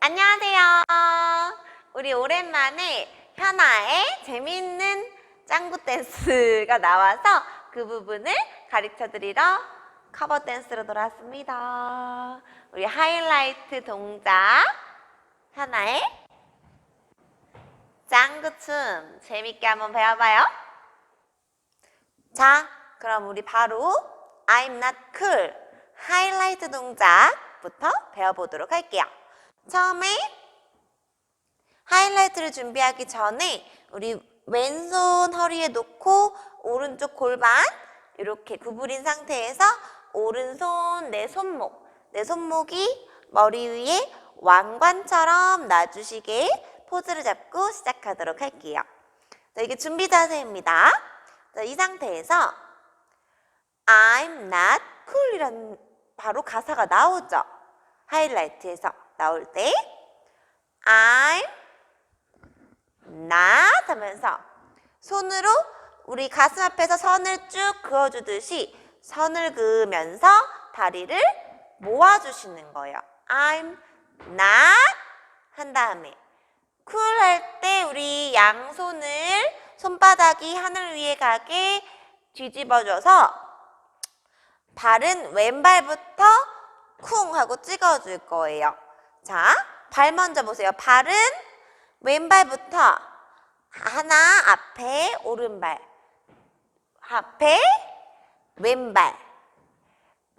안녕하세요. 우리 오랜만에 현아의 재미있는 짱구 댄스가 나와서 그 부분을 가르쳐 드리러 커버 댄스로 돌아왔습니다. 우리 하이라이트 동작 현아의 짱구 춤 재밌게 한번 배워봐요. 자, 그럼 우리 바로 I'm not cool 하이라이트 동작부터 배워보도록 할게요. 처음에 하이라이트를 준비하기 전에 우리 왼손 허리에 놓고 오른쪽 골반 이렇게 구부린 상태에서 오른손 내 손목, 내 손목이 머리 위에 왕관처럼 놔주시게 포즈를 잡고 시작하도록 할게요. 자, 이게 준비 자세입니다. 자, 이 상태에서 I'm not cool 이라는 바로 가사가 나오죠. 하이라이트에서 나올 때 I'm not 하면서 손으로 우리 가슴 앞에서 선을 쭉 그어주듯이 선을 그으면서 다리를 모아주시는 거예요. I'm not 한 다음에 cool 할때 우리 양손을 손바닥이 하늘 위에 가게 뒤집어줘서 발은 왼발부터 쿵 하고 찍어줄 거예요. 자, 발 먼저 보세요. 발은 왼발부터 하나 앞에 오른발, 앞에 왼발,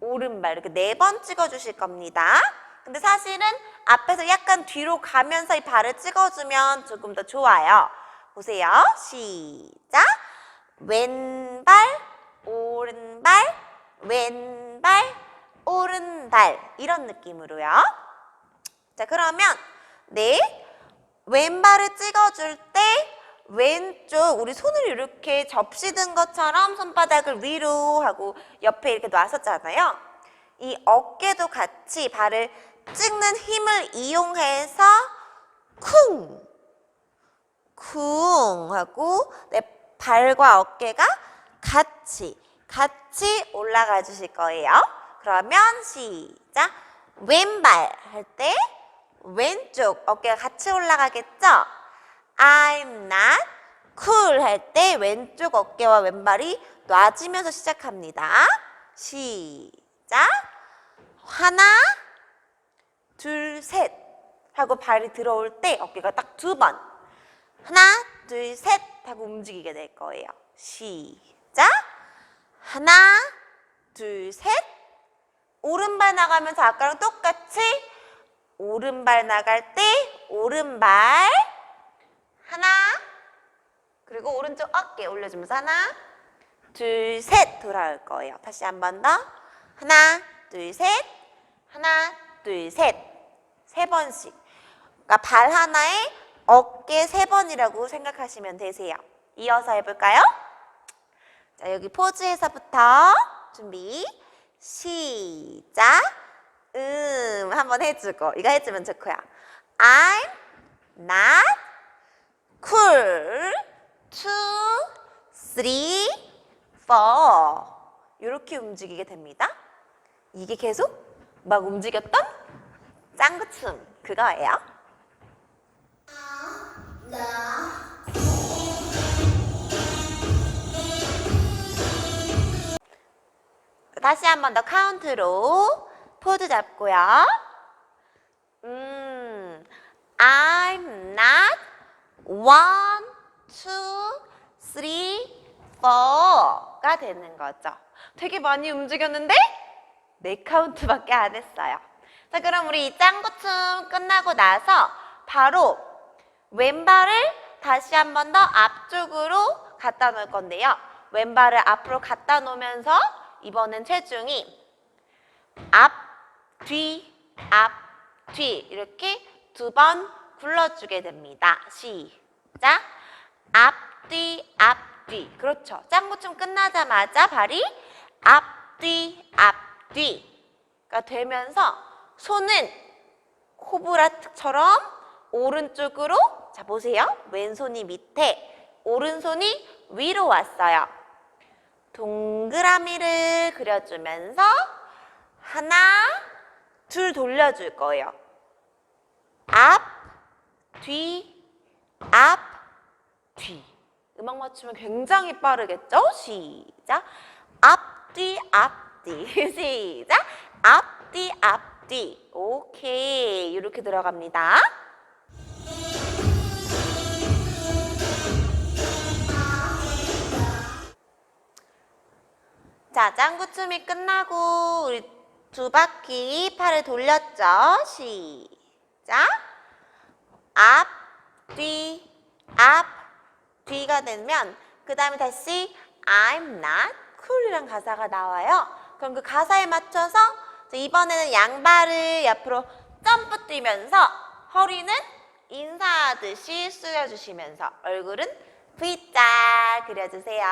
오른발 이렇게 네 번 찍어 주실 겁니다. 근데 사실은 앞에서 약간 뒤로 가면서 이 발을 찍어주면 조금 더 좋아요. 보세요. 시작. 왼발, 오른발, 왼발, 오른발 이런 느낌으로요. 자 그러면 네 왼발을 찍어줄 때 왼쪽 우리 손을 이렇게 접시든 것처럼 손바닥을 위로 하고 옆에 이렇게 놨었잖아요. 이 어깨도 같이 발을 찍는 힘을 이용해서 쿵! 쿵! 하고 내 발과 어깨가 같이 같이 올라가 주실 거예요. 그러면 시작. 왼발 할 때 왼쪽 어깨가 같이 올라가겠죠? I'm not cool 할 때 왼쪽 어깨와 왼발이 놔지면서 시작합니다. 시작. 하나, 둘, 셋 하고 발이 들어올 때 어깨가 딱 두 번. 하나, 둘, 셋 하고 움직이게 될 거예요. 시작. 하나, 둘, 셋. 오른발 나가면서 아까랑 똑같이 오른발 나갈 때 오른발 하나 그리고 오른쪽 어깨 올려주면서 하나 둘 셋 돌아올 거예요. 다시 한 번 더 하나 둘 셋 하나 둘 셋 세 번씩 그러니까 발 하나에 어깨 세 번이라고 생각하시면 되세요. 이어서 해볼까요? 자 여기 포즈에서부터 준비 시작 음 한번 해주고. 이거 해주면 좋고요. I'm not cool. Two three four. 이렇게 움직이게 됩니다. 이게 계속 막 움직였던 짱구춤. 그거예요. 다시 한번 더 카운트로 포즈 잡고요. 음, I'm not one, two, three, four가 되는 거죠. 되게 많이 움직였는데 네 카운트밖에 안 했어요. 자, 그럼 우리 이 짱구춤 끝나고 나서 바로 왼발을 다시 한 번 더 앞쪽으로 갖다 놓을 건데요. 왼발을 앞으로 갖다 놓으면서 이번엔 체중이 앞, 뒤, 앞, 뒤 이렇게 두 번 굴러주게 됩니다. 시작. 앞, 뒤, 앞, 뒤. 그렇죠. 짱구춤 끝나자마자 발이 앞, 뒤, 앞, 뒤가 되면서 손은 코브라처럼 오른쪽으로 자 보세요. 왼손이 밑에, 오른손이 위로 왔어요. 동그라미를 그려주면서 하나, 둘 돌려줄 거예요. 앞, 뒤, 앞, 뒤. 음악 맞추면 굉장히 빠르겠죠? 시작. 앞 뒤 앞 뒤. 시작. 앞 뒤 앞 뒤. 오케이. 이렇게 들어갑니다. 자, 짱구춤이 끝나고 우리 두 바퀴 팔을 돌렸죠? 시작. 앞, 뒤, 앞, 뒤가 되면 그 다음에 다시 I'm not cool이란 가사가 나와요. 그럼 그 가사에 맞춰서 이번에는 양발을 옆으로 점프 뛰면서 허리는 인사하듯이 숙여주시면서 얼굴은 V자 그려주세요.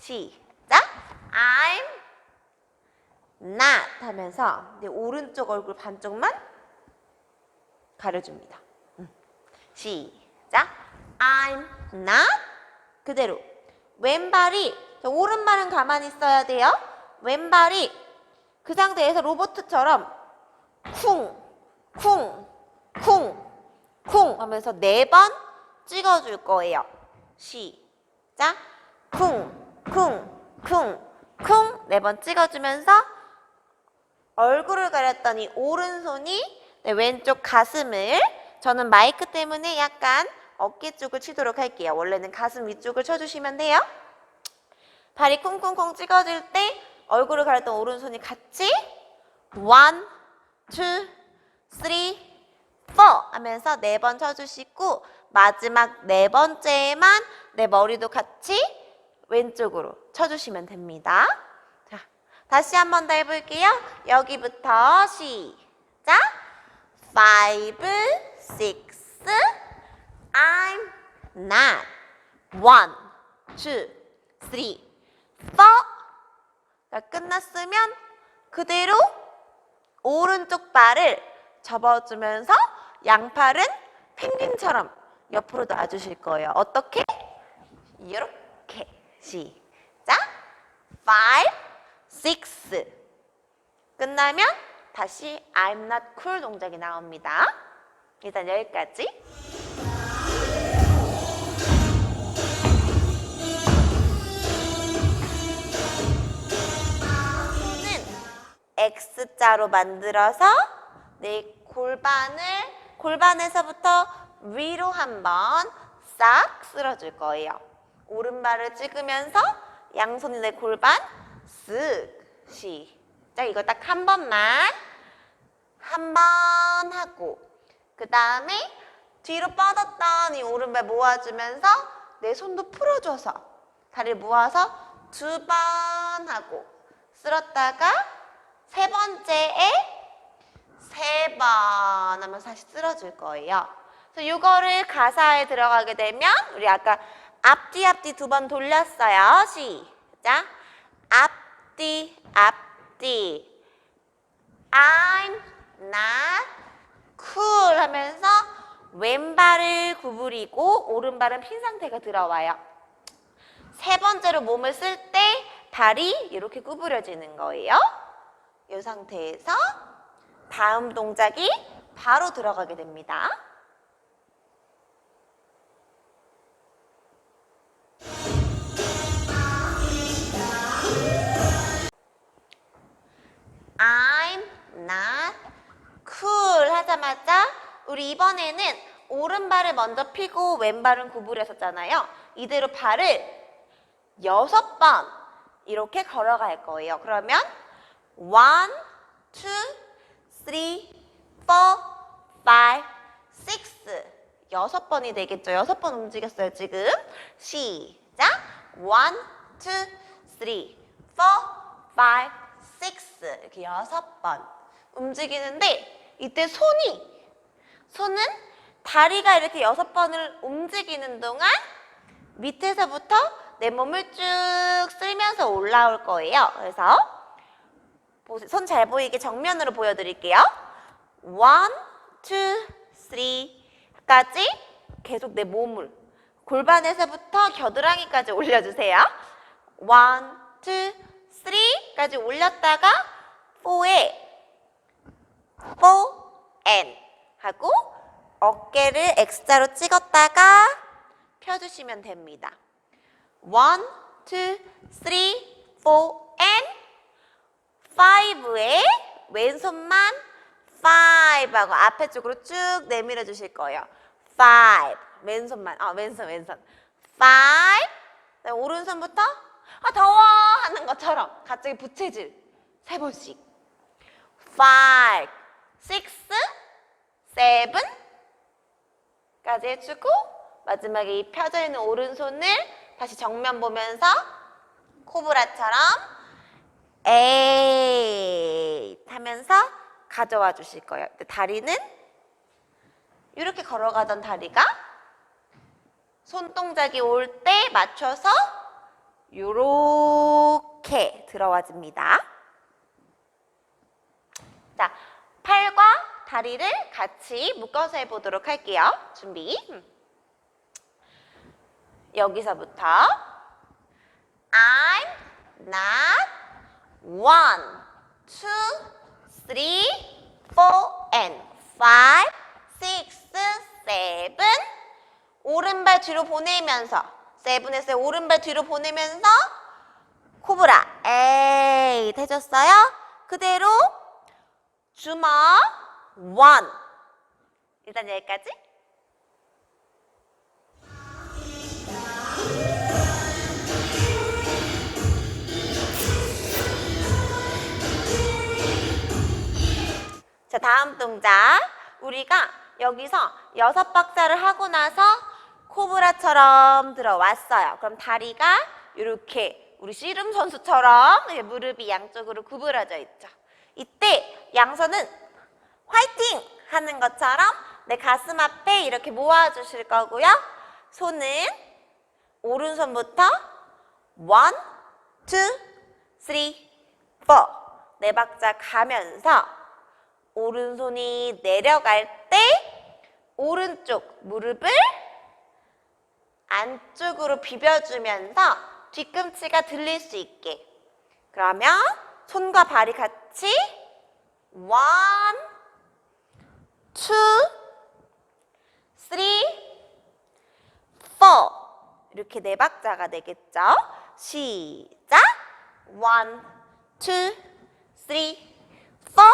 시작. I'm not 하면서 이제 오른쪽 얼굴 반쪽만 가려줍니다. 음. 시작. I'm not 그대로 왼발이 자, 오른발은 가만히 있어야 돼요. 왼발이 그 상태에서 로봇처럼 쿵, 쿵, 쿵, 쿵 하면서 네 번 찍어줄 거예요. 시작. 쿵, 쿵, 쿵, 쿵 네 번 찍어주면서 얼굴을 가렸더니 오른손이 네, 왼쪽 가슴을 저는 마이크 때문에 약간 어깨 쪽을 치도록 할게요. 원래는 가슴 위쪽을 쳐주시면 돼요. 발이 쿵쿵쿵 찍어줄 때 얼굴을 가렸던 오른손이 같이 one, two, 하면서 네 번 쳐주시고 마지막 네 번째에만 내 머리도 같이 왼쪽으로 쳐주시면 됩니다. 자, 다시 한 번 더 해볼게요. 여기부터 시작. five, six, I'm not. one, two, three, four. 자, 끝났으면 그대로 오른쪽 발을 접어주면서 양팔은 펭귄처럼 옆으로 놔주실 거예요. 어떻게? 이렇게. 시작. five, six. 끝나면 다시 I'm not cool 동작이 나옵니다. 일단 여기까지. X자로 만들어서 내 골반을 골반에서부터 위로 한번 싹 쓸어줄 거예요. 오른발을 찍으면서 양손이 내 골반 쓱 시작 이거 딱 한 번만 한 번 하고 그 다음에 뒤로 뻗었던 이 오른발 모아주면서 내 손도 풀어줘서 다리를 모아서 두 번 하고 쓸었다가 세 번째에 세 번 하면서 다시 쓸어줄 거예요. 그래서 이거를 가사에 들어가게 되면 우리 아까 앞뒤 앞뒤 두 번 돌렸어요. 시작. 앞뒤 앞뒤 I'm not cool 하면서 왼발을 구부리고 오른발은 핀 상태가 들어와요. 세 번째로 몸을 쓸 때 발이 이렇게 구부려지는 거예요. 이 상태에서 다음 동작이 바로 들어가게 됩니다. Not cool 하자마자 우리 이번에는 오른발을 먼저 펴고 왼발은 구부렸었잖아요. 이대로 발을 여섯 번 이렇게 걸어갈 거예요. 그러면 one, two, three, four, five, six 여섯 번이 되겠죠. 여섯 번 움직였어요, 지금. 시작. one, two, three, four, five, six 이렇게 여섯 번 움직이는데 이때 손이 손은 다리가 이렇게 여섯 번을 움직이는 동안 밑에서부터 내 몸을 쭉 쓸면서 올라올 거예요. 그래서 손 잘 보이게 정면으로 보여드릴게요. one, two, three까지 계속 내 몸을 골반에서부터 겨드랑이까지 올려주세요. one, two, three까지 올렸다가 four에 four and 하고 어깨를 X자로 찍었다가 펴주시면 됩니다. One, two, three, four, and five에 왼손만 five 하고 앞에 쪽으로 쭉 내밀어 주실 거예요. five. 왼손만. 아, 왼손, 왼손. five. 그다음에 오른손부터 아, 더워! 하는 것처럼 갑자기 부채질. 세 번씩. five, six, seven 까지 해주고 마지막에 이 펴져 있는 오른손을 다시 정면 보면서 코브라처럼 에이 하면서 가져와 주실 거예요. 다리는 이렇게 걸어가던 다리가 손동작이 올 때 맞춰서 요렇게 들어와줍니다. 자, 팔과 다리를 같이 묶어서 해보도록 할게요. 준비. 여기서부터 I'm not one, two, three, four, and five, six, seven. 오른발 뒤로 보내면서 세븐에서 오른발 뒤로 보내면서 코브라 에잇 해줬어요. 그대로 주먹 원. 일단 여기까지. 자, 다음 동작. 우리가 여기서 여섯 박자를 하고 나서 코브라처럼 들어왔어요. 그럼 다리가 이렇게 우리 씨름 선수처럼 무릎이 양쪽으로 구부러져 있죠. 이때 양손은 화이팅! 하는 것처럼 내 가슴 앞에 이렇게 모아주실 거고요. 손은 오른손부터 원, 투, 쓰리, 포. 네 박자 가면서 오른손이 내려갈 때 오른쪽 무릎을 안쪽으로 비벼주면서 뒤꿈치가 들릴 수 있게. 그러면 손과 발이 같이 one, two, three, four 이렇게 네 박자가 되겠죠? 시작! one, two, three, four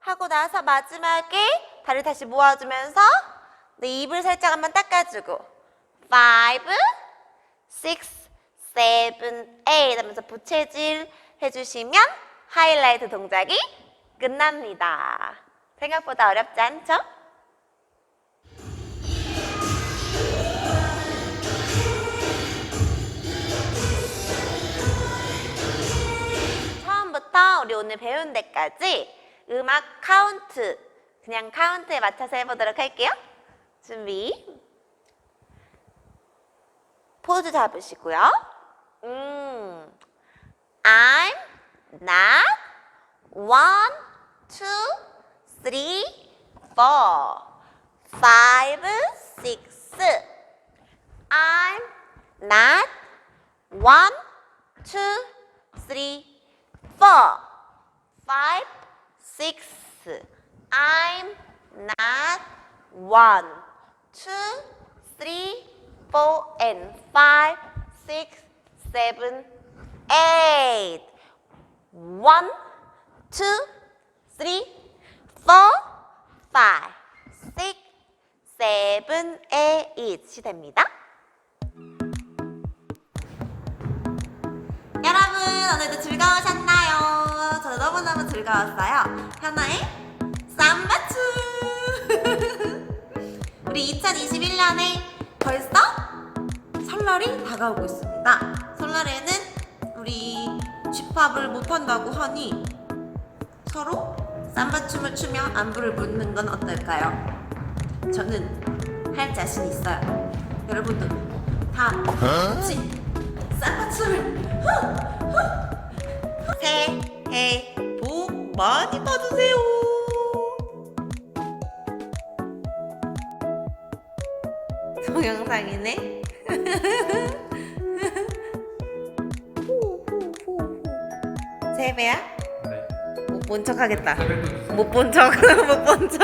하고 나서 마지막에 다리 다시 모아주면서 내 입을 살짝 한번 닦아주고 five, six, seven, eight 하면서 부채질 해주시면 하이라이트 동작이 끝납니다. 생각보다 어렵지 않죠? 처음부터 우리 오늘 배운 데까지 음악 카운트 그냥 카운트에 맞춰서 해보도록 할게요. 준비. 포즈 잡으시고요. 음, I'm not one, two, three, four, five, six. I'm not one, two, three, four, five, six. I'm not one, two, three, four, and five, six, seven, eight. One, two, three, four, five, six, seven, eight이 됩니다. 여러분 오늘도 즐거우셨나요? 저도 너무너무 즐거웠어요. 하나의 쌈바추! 우리 2021년에 벌써 설날이 다가오고 있습니다. 설날에는 우리 집합을 못한다고 하니 서로 쌈바춤을 추며 안부를 묻는 건 어떨까요? 저는 할 자신 있어요. 여러분도 다 같이 쌈바춤을 새해 복 많이 받으세요. 동영상이네. 네. 못본 척 하겠다. 새벽도 못본 척, 못 본 척.